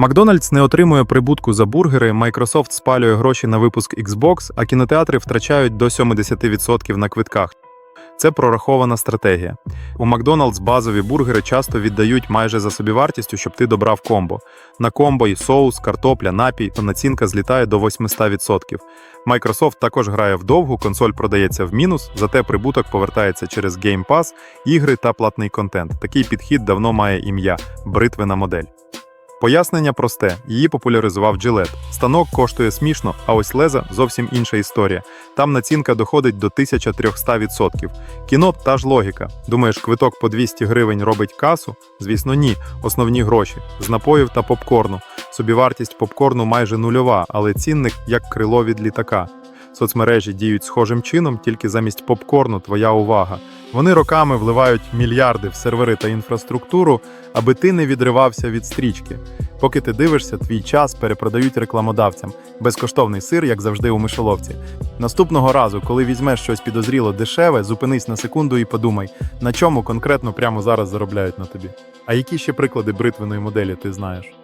Макдональдс не отримує прибутку за бургери, Microsoft спалює гроші на випуск Xbox, а кінотеатри втрачають до 70% на квитках. Це прорахована стратегія. У Макдоналдс базові бургери часто віддають майже за собівартістю, щоб ти добрав комбо. На комбо і соус, картопля, напій, то націнка злітає до 800%. Microsoft також грає вдовгу, консоль продається в мінус, зате прибуток повертається через Game Pass, ігри та платний контент. Такий підхід давно має ім'я бритвена модель. Пояснення просте: її популяризував Gillette. Станок коштує смішно, а ось леза зовсім інша історія. Там націнка доходить до 1300%. Кіно та ж логіка. Думаєш, квиток по 200 гривень робить касу? Звісно, ні. Основні гроші з напоїв та попкорну. Собівартість попкорну майже нульова, але цінник як крило від літака. Соцмережі діють схожим чином, тільки замість попкорну твоя увага. Вони роками вливають мільярди в сервери та інфраструктуру, аби ти не відривався від стрічки. Поки ти дивишся, твій час перепродають рекламодавцям. Безкоштовний сир, як завжди у мишоловці. Наступного разу, коли візьмеш щось підозріло дешеве, зупинись на секунду і подумай, на чому конкретно прямо зараз заробляють на тобі. А які ще приклади бритвеної моделі ти знаєш?